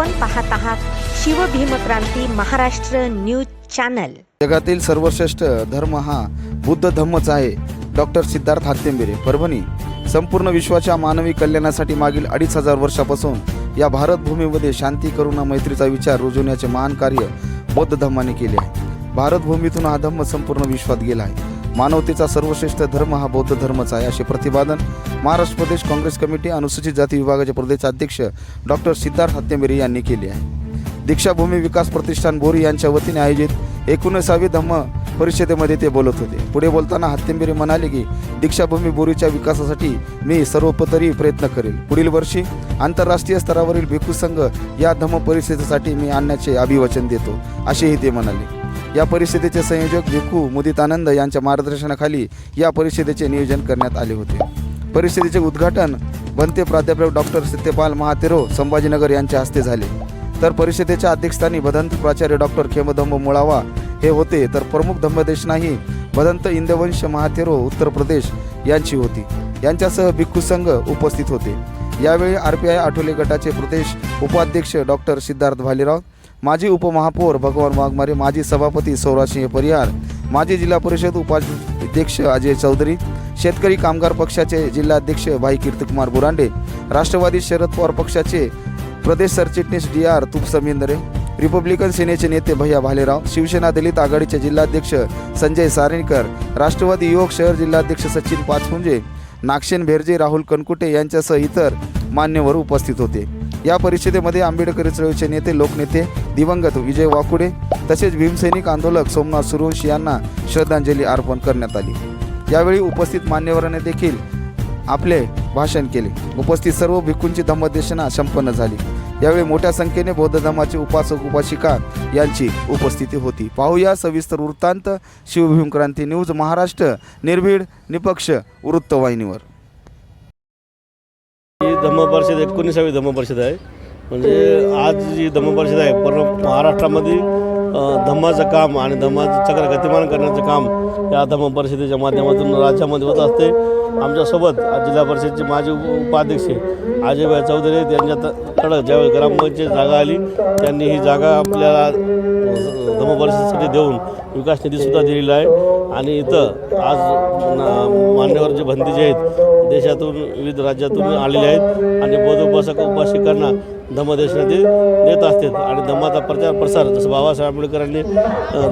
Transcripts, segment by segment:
आपण पाहत आहात शिवभीमक्रांती महाराष्ट्र न्यूज चॅनल. जगातील सर्वश्रेष्ठ धर्म हा बुद्ध धम्मच आहे. डॉक्टर सिद्धार्थ हात्यंबिरे परभणी. संपूर्ण विश्वाच्या मानवी कल्याणासाठी मागील अडीच हजार वर्षापासून या भारतभूमीमध्ये शांती करुणा मैत्रीचा विचार रुजवण्याचे महान कार्य बौद्ध धम्माने केले आहे. भारत भूमीतून हा धम्म संपूर्ण विश्वात गेला आहे. मानवतेचा सर्वश्रेष्ठ धर्म हा बौद्ध धर्मच आहे असे प्रतिपादन महाराष्ट्र प्रदेश काँग्रेस कमिटी अनुसूचित जाती विभागाचे प्रदेशाध्यक्ष डॉक्टर सिद्धार्थ हत्तेंबेरे यांनी केले आहे. दीक्षाभूमी विकास प्रतिष्ठान बोरी यांच्या वतीने आयोजित एकोणीसावी धम्म परिषदेमध्ये ते बोलत होते. पुढे बोलताना हत्यंबिरे म्हणाले की दीक्षाभूमी बोरीच्या विकासासाठी मी सर्वोपतरी प्रयत्न करेल. पुढील वर्षी आंतरराष्ट्रीय स्तरावरील भिक्खू संघ या धम्म परिषदेसाठी मी आणण्याचे अभिवचन देतो असेही ते म्हणाले. या परिषदेचे संयोजक भिक्खू मुदितानंद यांच्या मार्गदर्शनाखाली या परिषदेचे नियोजन करण्यात आले होते. परिषदेचे उद्घाटन बनते प्राध्यापक डॉक्टर सत्यपाल महातेरो संभाजीनगर यांच्या हस्ते झाले. तर परिषदेच्या अध्यक्षस्थानी भदंत प्राचार्य डॉक्टर खेमधम्म मुळावा हे होते. तर प्रमुख धम्मदेशनाही भदंत इंदवंश महातेरो उत्तर प्रदेश यांची होती. यांच्यासह भिक्खू संघ उपस्थित होते. यावेळी आर पी आय आठवले गटाचे प्रदेश उपाध्यक्ष डॉक्टर सिद्धार्थ भालेराव माजी उपमहापौर भगवान वाघमारे माजी सभापती सौरासिंह परिहार माजी जिल्हा परिषद उपाध्यक्ष अजय चौधरी शेतकरी कामगार पक्षाचे जिल्हाध्यक्ष भाई कीर्तिकुमार बुरांडे राष्ट्रवादी शरद पवार पक्षाचे प्रदेश सरचिटणीस डी आर तुपसमिंदरे रिपब्लिकन सेनेचे नेते भैया भालेराव शिवसेना दलित आघाडीचे जिल्हाध्यक्ष संजय सारेकर राष्ट्रवादी युवक शहर जिल्हाध्यक्ष सचिन पाचपुंजे नागशेन भेरजे राहुल कनकुटे यांच्यासह इतर मान्यवर उपस्थित होते. या परिषदेमध्ये आंबेडकरी चळवळीचे नेते लोकनेते दिवंगत विजय वाकुडे तसेच भीमसैनिक आंदोलक सोमनाथ सुरवंशी यांना श्रद्धांजली अर्पण करण्यात आली. यावेळी उपस्थित मान्यवरांनी देखील आपले भाषण केले. उपस्थित सर्व भिक्खूंची धम्मदेशना संपन्न झाली. यावेळी मोठ्या संख्येने बौद्ध धर्माचे उपासक उपासिका यांची उपस्थिती होती. पाहूया सविस्तर वृत्तांत शिवभीम क्रांती न्यूज महाराष्ट्र निर्भीड निपक्ष वृत्तवाहिनीवर ही धम्म परिषद एकोणीसावी धम्मपरिषद आहे. म्हणजे आज जी धम्मपरिषद आहे पूर्ण महाराष्ट्रामध्ये धम्माचं काम आणि धम्माचं चक्र गतिमान करण्याचं काम या धम्म परिषदेच्या माध्यमातून राज्यामध्ये होत असते आमच्यासोबत जिल्हा परिषदचे माजी उपाध्यक्ष अजयभाई चौधरी आहेत. यांच्याकडं ज्यावेळी ग्रामपंचायत जागा आली त्यांनी ही जागा आपल्याला अ, परिषदेसाठी देऊन विकास निधीसुद्धा दिलेला आहे आणि इथं आज मान्यवर जे भंती जे आहेत देशातून विविध राज्यातून आलेले आहेत आणि बौद्ध उपासक उपासिकांना धम्मदेशना ते देत असतात. आणि धम्माचा प्रचार प्रसार जसं बाबासाहेब आंबेडकरांनी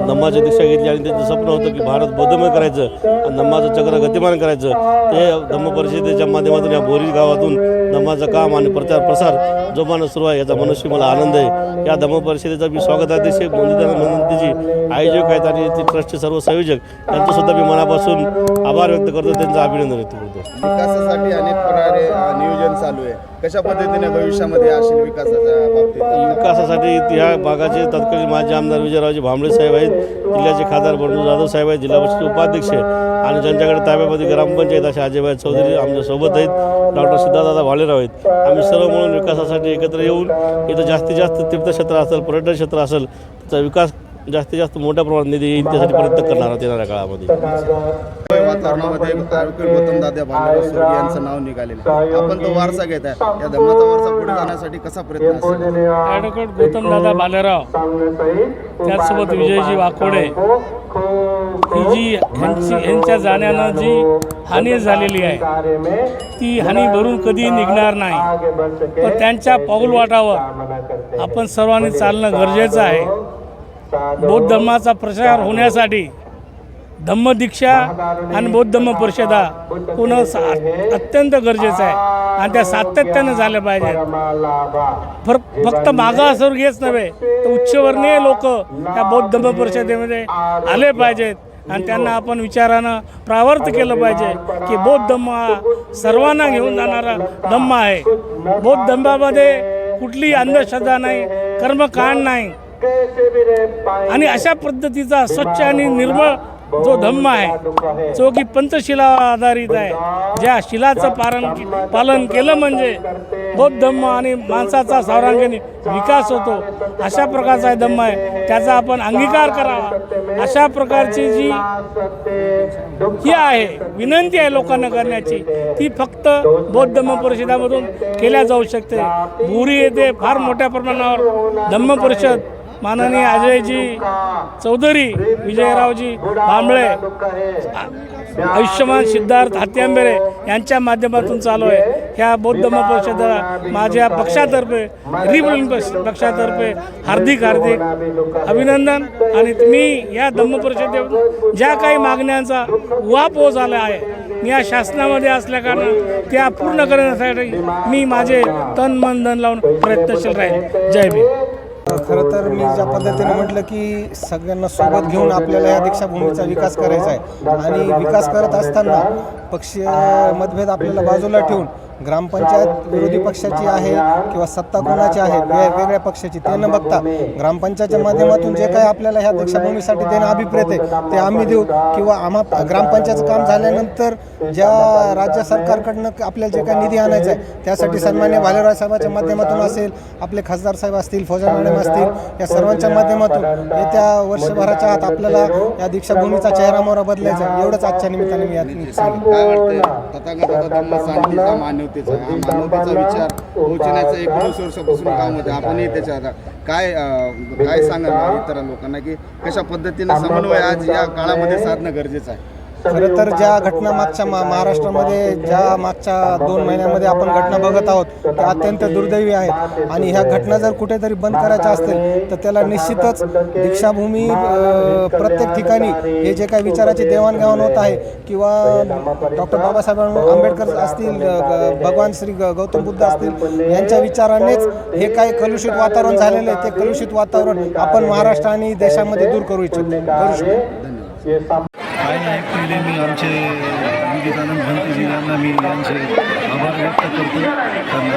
धम्माची दीक्षा घेतली आणि त्यांचं स्वप्न होतं की भारत बौद्धमय करायचं आणि धम्माचं चक्र गतिमान करायचं. ते धम्म परिषदेच्या माध्यमातून या बोरी गावातून धम्माचं काम आणि प्रचार प्रसार जोमानं सुरू आहे याचा मनुष्य मला आनंद आहे. या धम्म परिषदेचा मी स्वागताध्यक्ष मंदिरानंद मंदिरची आयोजक आहेत आणि ते ट्रस्टचे सर्व संयोजक यांचंसुद्धा मी मनापासून आभार व्यक्त करतो त्यांचं अभिनंदन व्यक्त करतो. विकासासाठी अनेक प्रकारे नियोजन चालू आहे. कशा पद्धतीने भविष्यामध्ये असेल विकासाच्या बाबतीत? विकासासाठी या भागाचे तत्कालीन माजी आमदार विजयरावजी भांबळे साहेब आहेत जिल्ह्याचे खासदार बंडू जाधव साहेब आहेत जिल्हा परिषद उपाध्यक्ष आणि ज्यांच्याकडे ताब्यामध्ये ग्रामपंचायत असे अजयभाई चौधरी आमच्यासोबत आहेत डॉक्टर सिद्धार्थ भालेराव आहेत. आम्ही सर्व मिळून विकासासाठी एकत्र येऊन इथं जास्तीत जास्त तीर्थक्षेत्र असेल पर्यटन क्षेत्र असेल त्याचा विकास जास्तीत जास्त मोठ्या प्रमाणात निधी येईल त्यासाठी प्रयत्न करणार आहोत येणाऱ्या काळामध्ये. वातावरणामध्ये गौतम दादा यांचं नाव निघालेलं आहे. आपण तो वारसा घेत आहे. या धर्माचा वारसा पुढे जाण्यासाठी कसा प्रयत्न असेल? ॲडव्होकेट गौतमदादा बालेराव त्याचसोबत विजयजी वाकोडे ही जी ह्यांची ह्यांच्या जाण्यानं जी हानी झालेली आहे ती हानी भरून कधी निघणार नाही. पण त्यांच्या पाऊलवाटावर आपण सर्वांनी चालणं गरजेचं आहे. बौद्ध धर्माचा प्रसार होण्यासाठी धम्मदीक्षा आणि बौद्ध धम्म परिषदा सा- अत्यंत गरजेचं आहे. आणि त्या सातत्यानं झाल्या पाहिजेत. फर फक्त मागासवर्गीयच नव्हे तर उच्चवर्णीय लोक या बौद्ध धम्म परिषदेमध्ये आले पाहिजेत. आणि त्यांना आपण विचारानं प्रावर्त केलं पाहिजे की बौद्ध धम्म हा सर्वांना घेऊन जाणारा धम्म आहे. बौद्ध धम्मामध्ये कुठली अंधश्रद्धा नाही कर्मकांड नाही. आणि अशा पद्धतीचा स्वच्छ आणि निर्मळ जो धम्म आहे जो की पंचशिला आधारित आहे ज्या शिलाचं पालन पालन केलं म्हणजे बौद्ध धम्म आणि माणसाचा सर्वांगीण विकास होतो. अशा प्रकारचा धम्म आहे. त्याचा आपण अंगीकार करावा. अशा प्रकारची जी ही आहे विनंती आहे लोकांना करण्याची ती फक्त बौद्ध धम्म परिषदामधून केल्या जाऊ शकते. बुरी येथे फार मोठ्या प्रमाणावर धम्म परिषद माननीय अजयजी चौधरी विजयरावजी भांबळे आयुष्यमान सिद्धार्थ हत्यांबेरे यांच्या माध्यमातून चालू आहे. ह्या बौद्ध धम्म माझ्या पक्षातर्फे रिपब्लिक पक्षातर्फे हार्दिक हार्दिक अभिनंदन. आणि मी या धम्म परिषदेवर ज्या काही मागण्यांचा वापो झाला आहे मी या शासनामध्ये असल्याकारणानं त्या पूर्ण करण्यासाठी मी माझे तन मन धन लावून प्रयत्नशील राहील जय भीम. खरं तर मी ज्या पद्धतीने म्हटलं की सगळ्यांना सोबत घेऊन आपल्याला या दीक्षाभूमीचा विकास करायचा आहे. आणि विकास करत असताना पक्षीय मतभेद आपल्याला बाजूला ठेवून ग्रामपंचायत विरोधी पक्षाची आहे किंवा सत्ता कोणाची आहे वेगवेगळ्या पक्षाची ते न बघता ग्रामपंचायतच्या माध्यमातून जे काही आपल्याला ह्या दीक्षाभूमीसाठी देणं अभिप्रेत आहे ते आम्ही देऊ. किंवा आम्हा ग्रामपंचायतचं काम झाल्यानंतर ज्या राज्य सरकारकडनं आपल्याला जे काही निधी आणायचा आहे त्यासाठी सन्मान्य भालेराव साहेबांच्या माध्यमातून असेल आपले खासदार साहेब असतील फौजा मॅडम असतील या सर्वांच्या माध्यमातून येत्या वर्षभराच्या आत आपल्याला या दीक्षाभूमीचा चेहरा मोहरा बदलायचा एवढंच आजच्या निमित्ताने मी काय तथागत धम्म मानवतेचा हा मानवतेचा विचार पोहोचण्याचं एकोणीस वर्षापासून काम होते. आपणही त्याच्या आता काय काय सांगाल इतर लोकांना की कशा पद्धतीने समन्वय आज या काळामध्ये साधणं गरजेचं आहे? खरं तर ज्या घटना मागच्या मा महाराष्ट्रामध्ये ज्या मागच्या दोन महिन्यामध्ये आपण घटना बघत आहोत त्या अत्यंत दुर्दैवी आहेत. आणि ह्या घटना जर कुठेतरी बंद करायच्या असतील तर त्याला निश्चितच दीक्षाभूमी प्रत्येक ठिकाणी हे जे काही विचाराची देवाणघेवाण होत आहे किंवा डॉक्टर बाबासाहेब आंबेडकर असतील भगवान श्री ग- गौतम बुद्ध असतील यांच्या विचारानेच हे काही कलुषित वातावरण झालेलं आहे. ते कलुषित वातावरण आपण महाराष्ट्र आणि देशामध्ये दूर करू इच्छितो. करू शकतो. काय नाही पहिले मी आमचे विवेकानंद भंतेजी यांना मी यांचे आभार व्यक्त करतो. कारण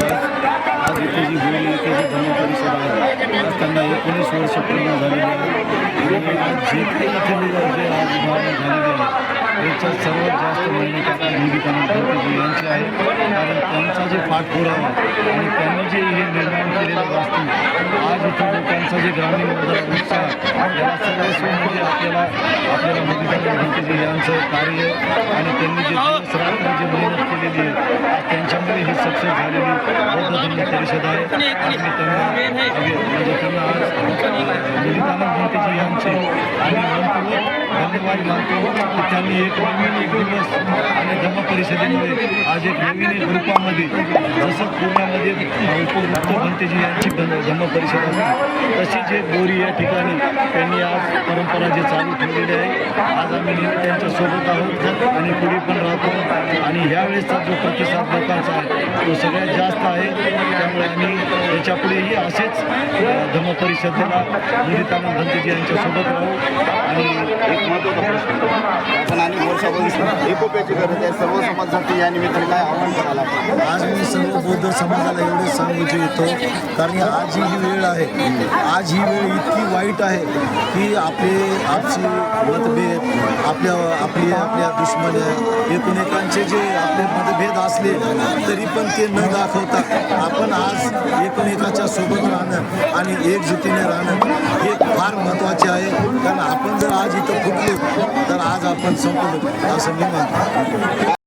आज इथे जी होईल इथे जी धर्म परिषद आहे आज त्यांना एकोणीस वर्ष पूर्ण झालेली आहे. आज जे काही इथे जे जे आज उभारणी झालेली आहे याच्यात सर्वात जास्त मेहनत आपल्या विवेकानंद भंतजी यांचे आहे. कारण त्यांचा जे पाठपुरावा आणि त्यांनी जे हे निर्माण केलेलं वास्तू आज इथे लोकांचा जे ग्रामीण मधला उत्साह याला सर्वस्व म्हणजे आपल्याला आपल्याला विवेकानंद भंतेजी यांचं कार्य आणि त्यांनी जे दिवस रात्र जे मेहनत केलेली आहे आज त्यांच्यामुळे ही सक्सेस झालेली बौद्ध धर्म परिषद आहे. मी त्यांना म्हणजे त्यांना आज भंतेजी यांचे आणि धन्यवाद मानतो की त्यांनी एक नवीन एक दिवस आणि धर्म आज एक नवीन एक रूपामध्ये जसं पुण्यामध्ये उपवृत्त भंतेजी यांची धन- परिषद असते तशी जे बोरी या ठिकाणी त्यांनी आज परंपरा जे चालू ठेवलेली आहे आज आम्ही नेहमी त्यांच्यासोबत आहोत आणि पुढे पण राहतो. आणि ह्यावेळेसचा जो प्रतिसाद लोकांचा आहे तो सगळ्यात जास्त आहे. त्यामुळे आम्ही याच्यापुढेही असेच अ, धम्म परिषदेला भंतेजी यांच्यासोबत राहू. आणि एक महत्त्वाचा आणि वर्षापासून एकोप्याची गरज आहे. सर्व समाजासाठी या निमित्ताने काय आव्हान करायला आज मी सर्व बौद्ध समाजाला एवढेच सांगू इच्छितो कारण आज ही वेळ आहे. आज ही वेळ इतकी वाईट आहे की आपले आपसी मतभेद आपल्या आपली आपल्या दुश्मन एकूणएकांचे जे आपले मतभेद असले तरी पण ते न दाखवता आपण आज एकूणएकाच्या सोबत राहणं आणि एकजुटीने राहणं हे फार महत्त्वाचे आहे. कारण आपण जर आज इथं फुटले तर आज आपण संपलो असं मी म्हणतो.